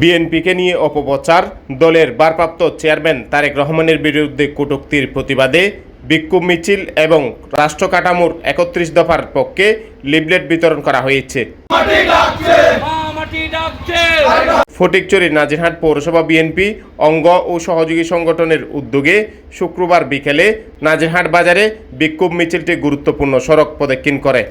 বিএনপিকে নিয়ে অপপ্রচার। দলের ভারপ্রাপ্ত চেয়ারম্যান তারেক রহমানের বিরুদ্ধে কটূক্তির প্রতিবাদে বিক্ষোভ মিছিল এবং রাষ্ট্র কাঠামোর একত্রিশ দফার পক্ষে লিফলেট বিতরণ করা হয়েছে। ফটিকচুরি নাজিরহাট পৌরসভা বিএনপি অঙ্গ ও সহযোগী সংগঠনের উদ্যোগে শুক্রবার বিকেলে নাজিরহাট বাজারে বিক্ষোভ মিছিলটি গুরুত্বপূর্ণ সড়ক প্রদক্ষিণ করে।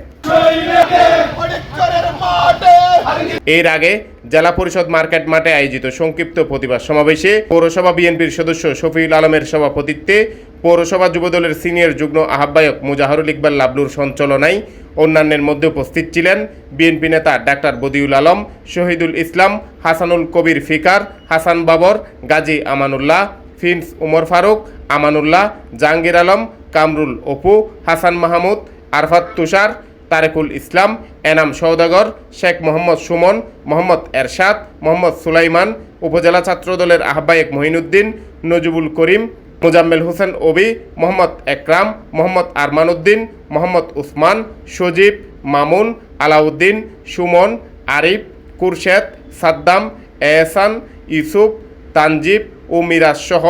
এর আগে জেলা পরিষদ মার্কেট মাঠে আয়োজিত সংক্ষিপ্ত প্রতিবাদ সমাবেশে পৌরসভা বিএনপির সদস্য শফিউল আলমের সভাপতিত্বে পৌরসভা যুবদলের সিনিয়র যুগ্ম আহ্বায়ক মুজাহরুল ইকবাল লাবলুর সঞ্চালনায় অন্যান্যের মধ্যে উপস্থিত ছিলেন বিএনপি নেতা ডাক্তার বদিউল আলম, শহীদুল ইসলাম, হাসানুল কবির ফিকার, হাসান বাবর, গাজী আমানুল্লাহ, ফিন্স উমর ফারুক, আমানুল্লাহ, জাহাঙ্গীর আলম, কামরুল অপু, হাসান মাহমুদ, আরফাত তুষার তারেকুল ইসলাম, এনাম সৌদাগর শেখ মোহাম্মদ সুমন, মোহাম্মদ এরশাদ, মোহাম্মদ সুলাইমান, উপজেলা ছাত্রদলের আহ্বায়ক মহিনুদ্দিন, নজিবুল করিম, মোজাম্মেল হোসেন ওবি, মোহাম্মদ একরাম, মোহাম্মদ আরমান উদ্দিন মোহাম্মদ উসমান, সজীব, মামুন, আলাউদ্দিন, সুমন, আরিফ, কুরশেদ, সাদ্দাম, এহসান, ইউসুফ, তানজিব ও মিরাজ সহ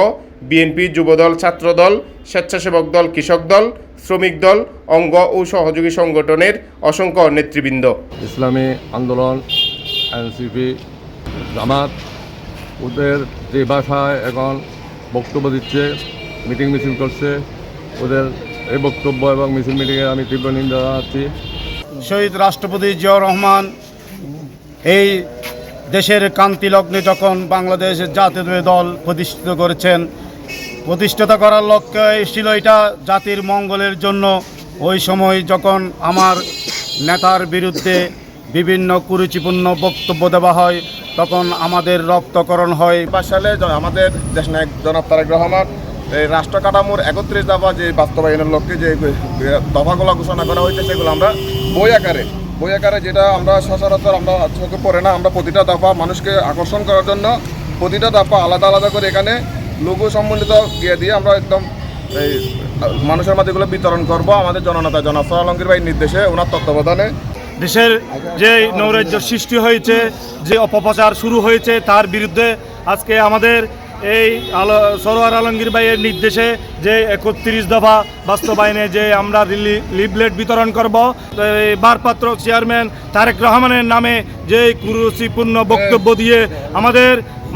বিএনপি যুবদল ছাত্রদল স্বেচ্ছাসেবক দল কৃষক দল শ্রমিক দল অঙ্গ ও সহযোগী সংগঠনের অসংখ্য নেতৃবৃন্দ। ইসলামী আন্দোলন এনসিপি জামাত ওদের যে ভাষায় এখন বক্তব্য দিচ্ছে মিটিং মিছিল করছে ওদের এই বক্তব্য এবং মিছিল মিটিংয়ে আমি তীব্র নিন্দা জানাচ্ছি। শহীদ রাষ্ট্রপতি জিয়াউর রহমান এই দেশের কান্তি লগ্নে যখন বাংলাদেশের জাতীয় দল প্রতিষ্ঠিত করেছেন প্রতিষ্ঠাতা করার লক্ষ্যে ছিল এটা জাতির মঙ্গলের জন্য। ওই সময় যখন আমার নেতার বিরুদ্ধে বিভিন্ন কুরুচিপূর্ণ বক্তব্য দেওয়া হয়, তখন আমাদের রক্তকরণ হয়। পাঁচ সালে আমাদের দেশ নায়ক জনাব তারেক রহমান, এই রাষ্ট্র কাঠামোর একত্রিশ দফা যে বাস্তবায়নের লক্ষ্যে যে দফাগুলো ঘোষণা করা হয়েছে, সেগুলো আমরা বই আকারে বই আকারে যেটা আমরা সচরাচর আমরা চোখে পড়ে না, আমরা প্রতিটা দফা মানুষকে আকর্ষণ করার জন্য প্রতিটা দফা আলাদা আলাদা করে এখানে লঘু সম্বন্ধিত দিয়ে দিয়ে আমরা একদম এই, মানুষের মাঝে এগুলো বিতরণ করব, আমাদের জননেতা জনাব আলমগীর ভাইয়ের নির্দেশে, ওনার তত্ত্বাবধানে। দেশের যে নৈরাজ্য সৃষ্টি হয়েছে, যে অপপ্রচার শুরু হয়েছে, তার বিরুদ্ধে আজকে আমাদের এই আলো, সরোয়ার আলমগীর ভাইয়ের নির্দেশে যে একত্রিশ দফা বাস্তবায়নে যে আমরা লিফলেট বিতরণ করব ভারপাত্র চেয়ারম্যান তারেক রহমানের নামে যে কুরুচিপূর্ণ বক্তব্য দিয়ে আমাদের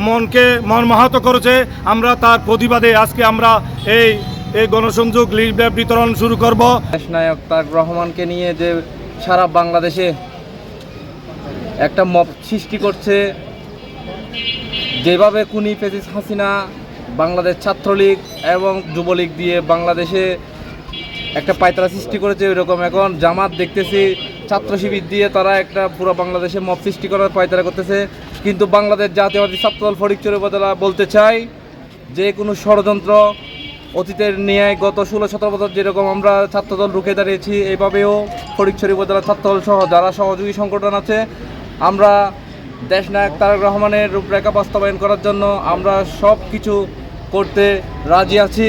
মনকে মনমাহত করেছে আমরা তার প্রতিবাদে আজকে আমরা এই এই গণসংযোগ লিফলেট বিতরণ শুরু করব। নায়ক তার রহমানকে নিয়ে যে সারা বাংলাদেশে একটা মব সৃষ্টি করছে, যেভাবে কুনি পেজিস হাসিনা বাংলাদেশ ছাত্রলীগ এবং যুবলীগ দিয়ে বাংলাদেশে একটা পায়তারা সৃষ্টি করেছে, ওইরকম এখন জামাত দেখতেছি, ছাত্র শিবির দিয়ে তারা একটা পুরো বাংলাদেশে মব সৃষ্টি করার পায়তারা করতেছে। কিন্তু বাংলাদেশ জাতীয়বাদী ছাত্রদল ফরিকচুরি উপজেলা বলতে চাই, যে কোনো ষড়যন্ত্র অতীতের ন্যায় গত ষোলো সতেরো বছর যেরকম আমরা ছাত্রদল রুখে দাঁড়িয়েছি এইভাবেও ফরিকছড়ি উপজেলা ছাত্রদল সহ যারা সহযোগী সংগঠন আছে, আমরা দেশনায়ক তারেক রহমানের রূপরেখা বাস্তবায়ন করার জন্য আমরা সব কিছু করতে রাজি আছি।